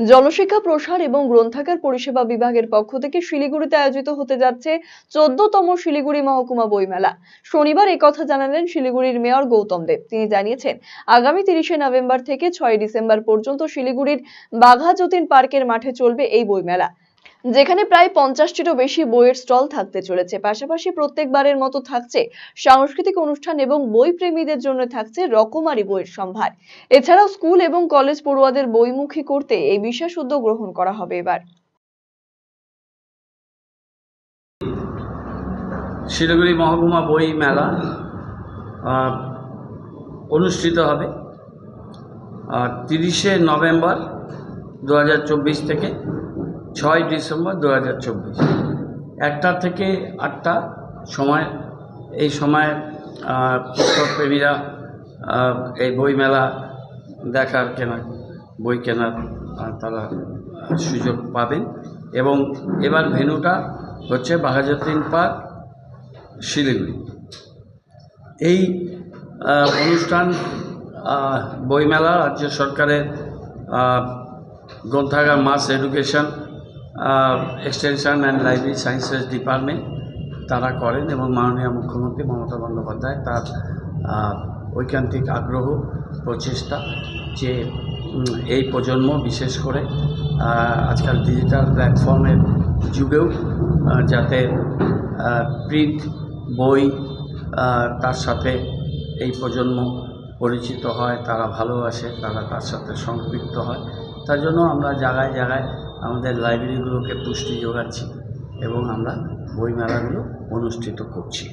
জনশিক্ষা প্রসার এবং গ্রন্থাগার পরিষেবা বিভাগের পক্ষ থেকে শিলিগুড়িতে আয়োজিত হতে যাচ্ছে চোদ্দতম শিলিগুড়ি মহকুমা বইমেলা। শনিবার কথা জানালেন শিলিগুড়ির মেয়র গৌতম দেব। তিনি জানিয়েছেন, আগামী তিরিশে নভেম্বর থেকে ছয় ডিসেম্বর পর্যন্ত শিলিগুড়ির বাঘা যতীন পার্কের মাঠে চলবে এই বইমেলা। যেখানে প্রায় পঞ্চাশটিরও বেশি বইয়ের স্টল থাকতে চলেছে। পাশাপাশি প্রত্যেকবারের মতো থাকছে সাংস্কৃতিক অনুষ্ঠান এবং বই প্রেমীদের জন্য থাকছে রকমারি বইয়ের সম্ভার। এছাড়াও স্কুল এবং কলেজ পড়ুয়াদের বইমুখী করতে এই বিশেষ উদ্যোগ গ্রহণ করা হবে এবার। শিলিগুড়ি মহকুমা বই মেলা অনুষ্ঠিত হবে তিরিশে নভেম্বর দু হাজার চব্বিশ থেকে। ছয় ডিসেম্বর দু হাজার চব্বিশ। একটা থেকে আটটা সময়, এই সময় পুস্তকপ্রেমীরা এই বই মেলা দেখার কেনার, বই কেনার তারা সুযোগ পাবেন। এবং এবার ভেন্যুটা হচ্ছে বাঘাযতীন পার্ক, শিলিগুড়ি। এই অনুষ্ঠান বইমেলা রাজ্য সরকারের গ্রন্থাগার মাস education extension and library sciences department তারা করেন এবং মাননীয় মুখ্যমন্ত্রী মমতা বন্দ্যোপাধ্যায় তার ঐকান্তিক আগ্রহ, প্রচেষ্টা যে এই প্রজন্ম বিশেষ করে আজকাল ডিজিটাল প্ল্যাটফর্মের যুগেও যাতে প্রিন্ট বই তার সাথে এই প্রজন্ম পরিচিত হয়, তারা ভালোবাসে, তারা তার সাথে সম্পৃক্ত হয়, তার জন্য আমরা জায়গায় জায়গায় আমাদের লাইব্রেরিগুলোকে পুষ্টি যোগাচ্ছি এবং আমরা বইমেলাগুলো অনুষ্ঠিত করছি।